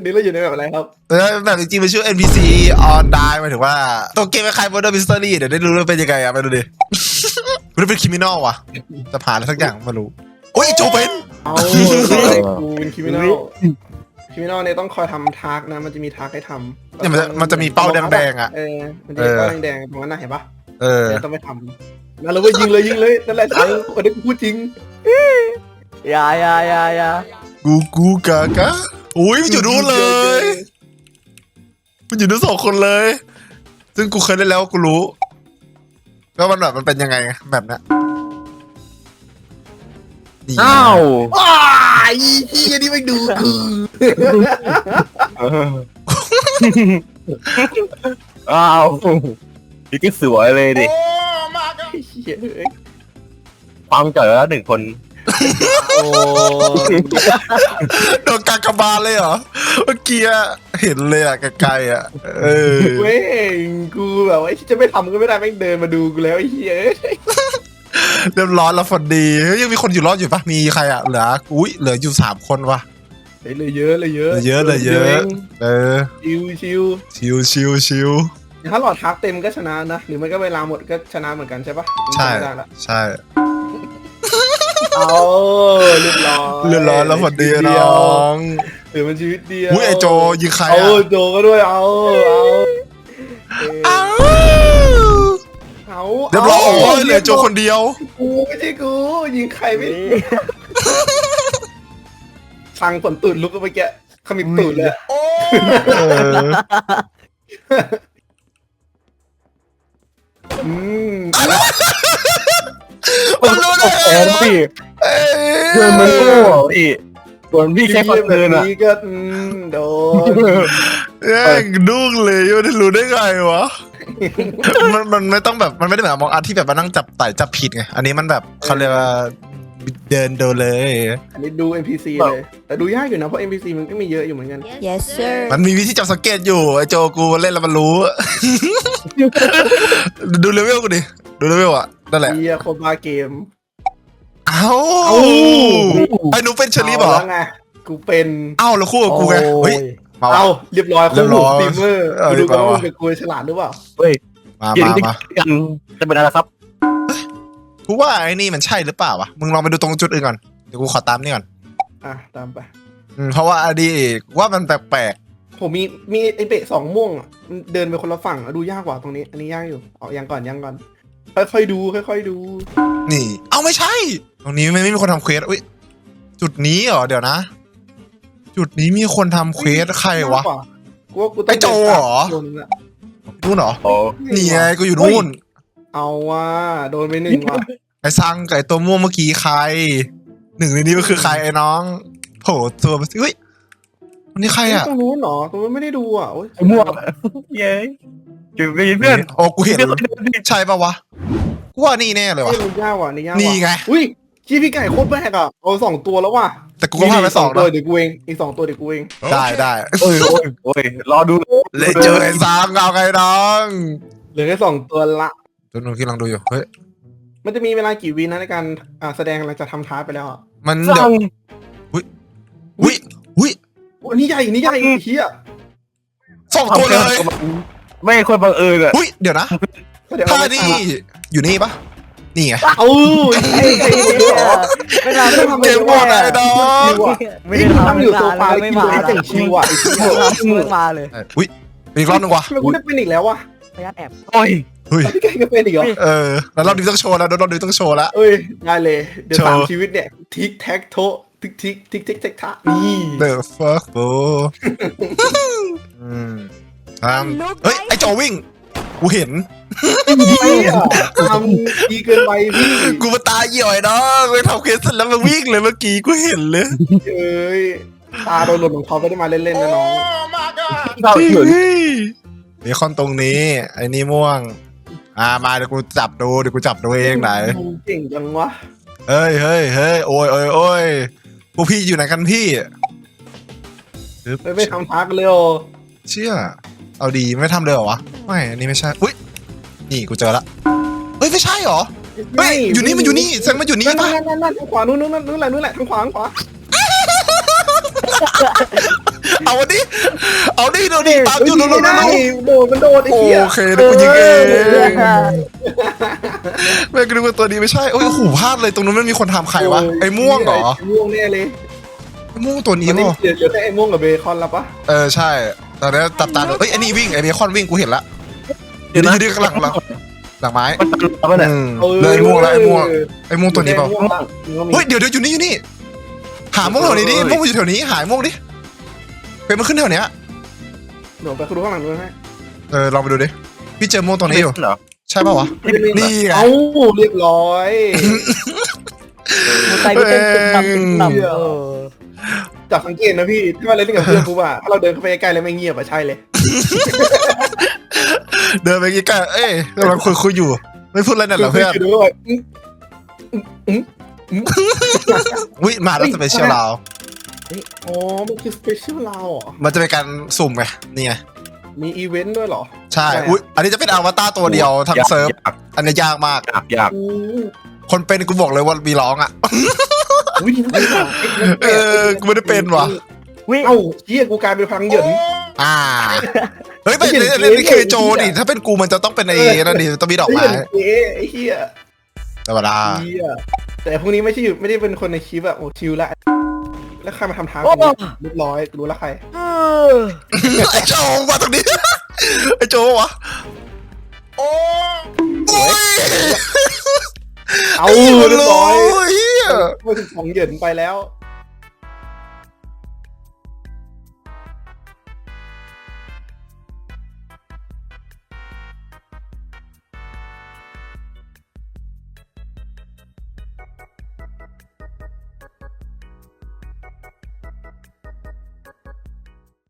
วันนี้เราอยู่ในแบบอะไรครับเออแบบจริงๆมันชื่อ NPC on die หมายถึงว่า ตัวเกมคล้ายๆ Murder Mystery เดี๋ยวได้รู้ว่าเป็นยังไงอะไปดูดิมันเป็นคริมินอลว่ะ จะผ่านอะไรสักอย่างไมารู้โอ้ยโจเป็น เอากูเป็นคิมินอลคิมินอลเนี่ยต้องคอยทำทาร์กนะ มันจะมีทาร์กให้ทำเนี่ยมันจะมันจะมีเป้าแดงๆอะ เออ มันจะมีเป้าแดงๆตรงนั้นนะเห็นปะเออเดี๋ยวต้องไปทำนั่นเราก็ยิงเลยยิงเลยนั่นแหละทางคนนี้กูพูดจริง อย่าอย่าอย่าอย่า กูกูกากะ อุ้ยมันอยู่นู้นเลยมันอยู่นู้นสองคนเลย ซึ่งกูเคยเล่นแล้วกูรู้ว่ามันแบบมันเป็นยังไงแบบเนี้ยนี่อ้าวว้ายที่อันนี้ไม่ดูกูอ้าวนี่ก็สวยเลยดิโอ้มากอะไอ้เหี้ยเอ้ยความจ่อยแล้วหนึ่งคน โอ้โดนกากบาลเลยเหรอเมื่อกี้อะเห็นเลยอะไกลๆอะเออเว้ยกูแบบว่าไอ้ที่จะไม่ทำก็ไม่ได้แม่งเดินมาดูกูแล้วไอ้เหี้ยเอ้ยเรียบร้อยแล้วฝนดีเฮ้ยยังมีคนอยู่รอดอยู่ปะมีใครอะเหลืออุ้ยเหลืออยู่สามคนวะ เฮ้ยเลยเยอะเลยเยอะเหลือเยอะเหลือเยอะ เออ ชิวชิวชิวชิวชิวถ้าหลอดทักเต็มก็ชนะนะ หรือไม่ก็เวลาหมดก็ชนะเหมือนกันใช่ปะใช่จำไม่ได้ละ ใช่ เอาเรียบร้อยเรียบร้อยแล้วฝนดีน้องเหลือมันชีวิตเดียวอุ้ยไอโจยิงใครเอาอะโจก็ด้วยเอาเอาเอออ้าวเอาเรียบร้อยโอ้ยเหลือโจคนเดียว กูไม่ใช่กูยิงใครไม่ฟังฝนตูดลุกก็ไปแกะขมิบตูดเลยอะโอ้เอออืมมันรู้ได้แอนพี่ เอ้ยเดินมันโง่พี่ส่วนพี่แค่คนแบบเดินอะนี้ก็อืมโดนแย่งดุ้งเลยไม่ได้รู้ได้ไงวะ มันมันไม่ต้องแบบมันไม่ได้แบบมองอาร์ตที่แบบมานั่งจับไต่จับผิดไง อันนี้มันแบบเขาเรียกว่าเดินโดนเลย อันนี้ดู NPC เลย แต่ดูยากอยู่นะ เพราะ NPC มันก็มีเยอะอยู่เหมือนกัน Yes sir มันมีวิธีจับสังเกตอยู่ ไอโจกูเล่นแล้วมันรู้ ดูเลเวลกูดิ ดูเลเวลอะ นั่นแหละเฮียโคบาเกม เอ้าเอ้าไอ้หนูเป็นเชอรี่เหรอาแล้วไงกูเป็นเอ้าแล้วคู่กับกูไงเฮ้ยมาเอาวะเรียบร้อยเรียบร้อยสตรีมเมอร์เออกูดูกันมาวะว่ามึงเป็นกูฉลาดหรือเปล่าเฮ้ยมายืนมาที่มากันจะเป็นอะไรครับกูว่าไอ้นี่มันใช่หรือเปล่าวะมึงลองไปดูตรงจุดอื่นก่อนเดี๋ยวกูขอตามนี่ก่อนอะตามไปอืมเพราะว่าอดีตว่ามันแปลกผมมีมีไอเบะสองม่วงอะมันเดินไปคนละฝั่งอะดูยากกว่าตรงนี้ อันนี้ยากอยู่เอายังก่อนยังก่อน ค่อยๆดูค่อยๆดูๆนี่ เอาไม่ใช่ ตรงนี้ไม่ไม่มีคนทำเควสอุ้ยจุดนี้เหรอเดี๋ยวนะ จุดนี้มีคนทำเควสใครวะยากกากูว่ากูต้ไอ้องโจเหรอ โดนละนู่นเหรอโอ้นี่ไงกูอยู่นู่น เอาว่าโดนไปหนึ่งว่ะไอ้ซังกับไอ้ตัวม่วงเมื่อกี้ใคร หนึ่งในนี้ก็คือใครไอ้น้องโผล่ตัวมาสิเฮ้ยวันนี้ใครอะตรงนู้นเหรอตรงนู้นไม่ได้ดูอะโอ๊ย ไอ้ม่วงเย้จุดไปเพื่อน โอ้กูเห็นเพื่อนเดินดิใช่ปะวะกู ว่านี่แน่เลยเฮ้วะยมันยากว่ะนี่ยากว่ะนี่ไง อุ้ยชี้พี่ไก่โคตรแบกอะเอาสองตัวแล้วว่ะแต่กูก็พลาดไปสองตัวนะเดี๋ยวกูเองอีกสองตัวเดี๋ยวกูเองได้ได้โอ้ยโอ้ยโอ้ยรอดูเลยเจอไอ้ซังเอาไงน้องเหลือแค่สองตัวละตัวหนูที่ลองดูอยู่เฮ้ยมันจะมีเวลากี่วินะในการอ่าแสดงหลังจากทำท้ายไปแล้วอะมันสเดี๋ยร้าวงอุ้ยอุ้ยโอ้อันนี่ใหญ่อันนี่ใหญ่เฮียสองตัวเลยไม่คนบังเอิญอะอุ้ยเดี๋ยวนะเดี๋ยวท่าเอาไปนี่ อยู่นี่ปะนี่ไงเอาไอ้ไอ้ไอ้ไม่ได้ไม่ทำเกมหมดอะไอ้น้องไม่ได้ทำอยู่โซฟาไม่มาไอ้เจ๋งชิวอะไอ้เหี้ยเพิ่มาเลยอ้ยอุ้ยอีกรอบนึงวะไมกูได้เป็นอีกแล้ววะพยานแอบโอ้ยเฮ้ยพี่ไก่ก็เป็นอีกเหรอเออแล้วรอบนี้ต้องโชว์แล้วรอบนี้ต้องโชว์แล้วเอ้ยได้เลยเดี๋ยวสามชีวิตเนี่ยทิกแท็กโททิกทิกทิกทิกแท็กทะนี่ The fuck bro อืมทำเฮ้ยไอโจวิ่งกูเห็น ทำดีเกินไปพี่กูมาตาเหี่ยวไอ้น้องไปทำเคสเสร็จแล้วมาวิ่งเลยเมื่อกี้กูเห็นเลยเอ้ยตาโดนหล่นของเขาไม่ได้มาเล่นๆนะน้องเราเหมือนมีคอนตรงนี้ ไอ้นี่ม่วง อ่ามาเดี๋ยวกูจับดูเดี๋ยวกูจับดูเองไหนเก่งจังวะเฮ้ยเฮ้ยเฮ้ยโอ้ยโอ้ยโอ้ยพวกพี่อยู่ไหนกันพี่ปึ๊บไม่ไม่ทำทักเลยโอเชื่อเอาดีไม่ทำเลยเหรอวะไม่อันนี้ไม่ใช่อุ้ย นี่กูเจอละเฮ้ยไม่ใช่เหรอเฮ้ยอยู่นี่มันอยู่นี่แซงมันอยู่นี่นั่นปะนั่นนั่นทางขวานู้นนู้นนู้นแหละนู้นแหละทางขวาทางขวาเอาดิเอาดิโดนดิตามอยู่โดนโดนโดนโดดมันโดดไอ้เหี้ยโอเคเดี๋ยวกูยิงเองแม่งก็นึกว่าตัวนี้ไม่ใช่โอ้ยหูพลาดเลยตรงนู้นมันมีคนทำใครวะไอ้ม่วงเหรอไอ้ม่วงแน่เลยไอ้ม่วงตัวนี้ตอนนี้ป่ะเหลือเหลือแต่ไอ้ม่วงกับเบคอนแล้วปะเออใช่ตอนนี้ตับตาดูเอ้ยไอ้นี่วิ่งไอ้เบคอนวิ่งกูเห็นละ อยู่นี่อยู่นี่ข้างหลังหลังหลังไม้มันตลกปะเนี่ยอืมเลยไอ้ม่วงแล้วไอ้ม่วงไอ้ม่วงตัวนี้เปล่าเฮ้ยเดี๋ยวเดี๋ยวอยู่นี่อยู่นี่ หาม่วงแถวนี้ดิม่วงอยู่แถวนี้หายม่วงดิเป็นมันขึ้นแถวเนี้ยเดี๋ยวไปดูข้างหลังดูให้เออลองไปดูดิพี่เจอม่วงตัวนี้อยู่เหรอใช่ป่าวะนี่ไง เอ้าเรียบร้อยใจกูเต้นตึมตับตึมตับเออจากสังเกตนะพี่ถ้าเราเล่นกับเพื่อนปุ๊บอะถ้าเราเดินเข้าไปใกล้ๆแล้วไม่เงียบอะใช่เลย เดินไปใกล้ๆเอ้ยกำลังคุยคุยอยู่ ไม่พูดอะไรนั่นเหรอเพื่อนดูด้วยอื้อวิมาแล้วสเปเชียลเราเฮ้ยอ๋อ มันคือสเปเชียลเราเหรอมันจะเป็นการสุ่มไงนี่ไงมีอีเวนต์ด้วยเหรอ ใช่ใช่อุ้ยอันนี้จะเป็นอวตารตัวเดียวทั้งยากเซิร์ฟยากอันนี้ยากมากยากยากอู้คนเป็นกูบอกเลยว่ามีร้องอะวิธีนั้นเหรอเออ กูไม่ได้เป็นว่ะวิเอ้าเฮียกูกลายเป็นพลังเหยินอ่า เฮ้ยไม่ไม่นี่เห็นนี่นี่คือเจ๊โจเลยดิถ้าเป็นกูมันจะต้องเป็นไอ้นั่นดิต้องมีดอกไอ้ไม้เหยินเจ๊ไอ้เฮียธรรมดาเฮียแต่พวกนี้ไม่ใช่อยู่ไม่ได้เป็นคนในคลิปอะโอ้ชิวละ แล้วใครมาทำทางโอ้กูเนี่ยเรียบร้อยกูรู้ละใครเออไอ้โจมาตรงนี้ไอ้โจวะโอ้ยเอาไอ้เรียบร้อยเหี้ยมาถึงของเหยินไปแล้ว